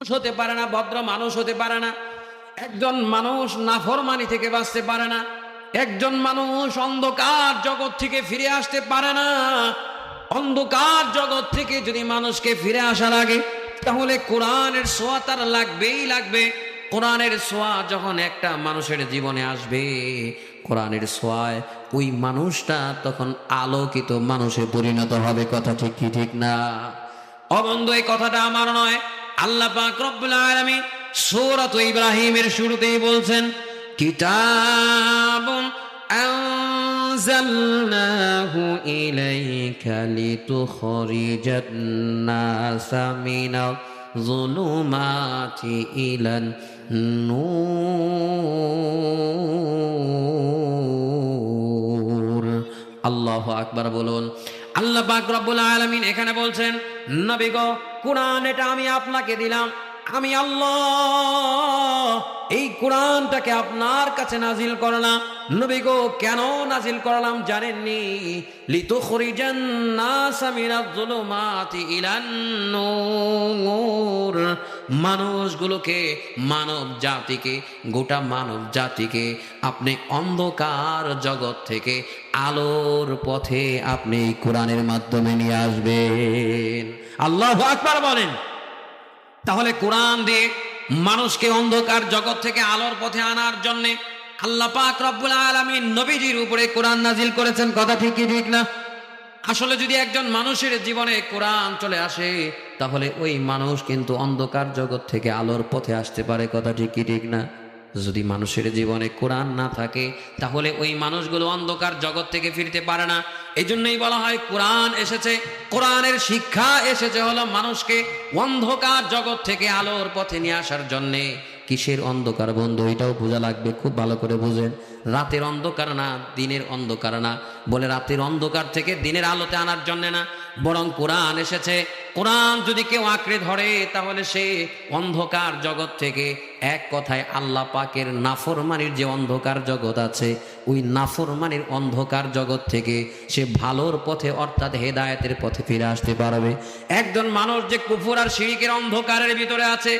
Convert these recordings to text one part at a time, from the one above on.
মানুষ হতে পারে না, ভদ্র মানুষ হতে পারে না, একজন মানুষ নাফরমানি থেকে বাঁচতে পারে না, একজন মানুষ অন্ধকার জগৎ থেকে ফিরে আসতে পারে না। অন্ধকার জগৎ থেকে যদি মানুষকে ফিরে আসা লাগে তাহলে কোরআনের সোয়া তার লাগবেই লাগবে। কোরআনের সোয়া যখন একটা মানুষের জীবনে আসবে, কোরআনের সোয়ায় ওই মানুষটা তখন আলোকিত মানুষে পরিণত হবে। কথা ঠিক কি ঠিক না? অবন্ধ এই কথাটা আমার নয়। আল্লাহ পাক রব্বুল আলামিন সূরাত ইব্রাহিমের শুরুতেই বলছেন, কিতাবুন আনজালনাহু ইলাইকা লিতুখরিজান নাসা মিনাল যুলুমাতি ইলান নূর। আল্লাহ আকবার বলুন। আল্লাহ পাক রব্বুল আলামিন এখানে বলছেন, নবী গো কোরআন, এটা আমি আপনাকে দিলাম। আমি আল্লাহ, এই কোরআনটাকে আপনার কাছে নাজিল করলাম। নবী গো, কেন নাজিল করলাম জানেননি? লিতু খরিজান না সামিরাজ জুলুমাতি ইলান নূর। মানুষগুলোকে মানব জাতিকে গোটা মানব জাতিকে আপনি অন্ধকার জগৎ থেকে আলোর পথে আপনি কোরআনের মাধ্যমে নিয়ে আসবেন। আল্লাহ আকবার বলেন। তাহলে কোরআন দিয়ে মানুষকে অন্ধকার জগৎ থেকে আলোর পথে আনার জন্যে আল্লাহ পাক রব্বুল আলামিন নবীজির উপরে কোরআন নাজিল করেছেন। কথা ঠিকই ঠিক না? আসলে যদি একজন মানুষের জীবনে কোরআন চলে আসে, তাহলে ওই মানুষ কিন্তু অন্ধকার জগৎ থেকে আলোর পথে আসতে পারে, কথা ঠিক কি ঠিক না? যদি মানুষের জীবনে কোরআন না থাকে, তাহলে ওই মানুষগুলো অন্ধকার জগৎ থেকে ফিরতে পারে না। এই জন্যই বলা হয় কোরআন এসেছে, কোরআনের শিক্ষা এসেছে হলো মানুষকে অন্ধকার জগৎ থেকে আলোর পথে নিয়ে আসার জন্যে। কিসের অন্ধকার বন্ধু? এটাও বোঝা লাগবে, খুব ভালো করে বুঝেন। রাতের অন্ধকার না, দিনের অন্ধকার না। বলে রাতের অন্ধকার থেকে দিনের আলোতে আনার জন্য না, বরং কোরআন এসেছে। কোরআন যদি কেউ আঁকড়ে ধরে, তাহলে সে অন্ধকার জগৎ থেকে এক কথায় আল্লাহ পাকের নাফরমানির যে অন্ধকার জগৎ আছে, ওই নাফরমানির অন্ধকার জগৎ থেকে সে ভালোর পথে, অর্থাৎ হেদায়েতের পথে ফিরে আসতে পারবে। একজন মানুষ যে কুফুর আর শিরিকের অন্ধকারের ভিতরে আছে,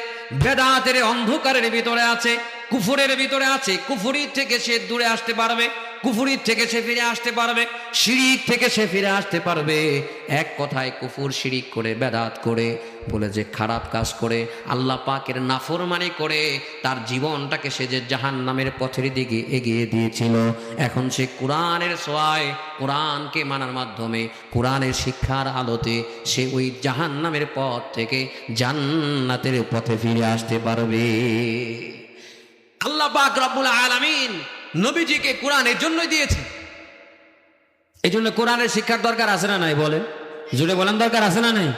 বেদাতের অন্ধকারের ভিতরে আছে, কুফুরের ভিতরে আছে, কুফুরির থেকে সে দূরে আসতে পারবে। কুফুরির থেকে সে ফিরে আসতে পারবে শিরিক থেকে সে ফিরে আসতে পারবে। এক কথায় কুফুর শিরিক করে বেদাত করে, বলে যে খারাপ কাজ করে, আল্লাহ পাকের নাফরমানি করে, তার জীবনটাকে সে যে জাহান নামের পথের দিকে এগিয়ে দিয়েছিল। এখন সে কোরআনের সোয়ায়, কোরআনকে মানার মাধ্যমে, কোরআনের শিক্ষার আলোতে সে ওই জাহান নামের পথ থেকে জান্নাতের পথে ফিরে আসতে পারবে। আল্লাহ পাক রব্বুল আলামিন নবীজিকে কোরআন এর জন্যই দিয়েছে। এই জন্য কোরআনের শিক্ষার দরকার আছে না নাই বলেন? জুড়ে বলেন, দরকার আছে না নাই?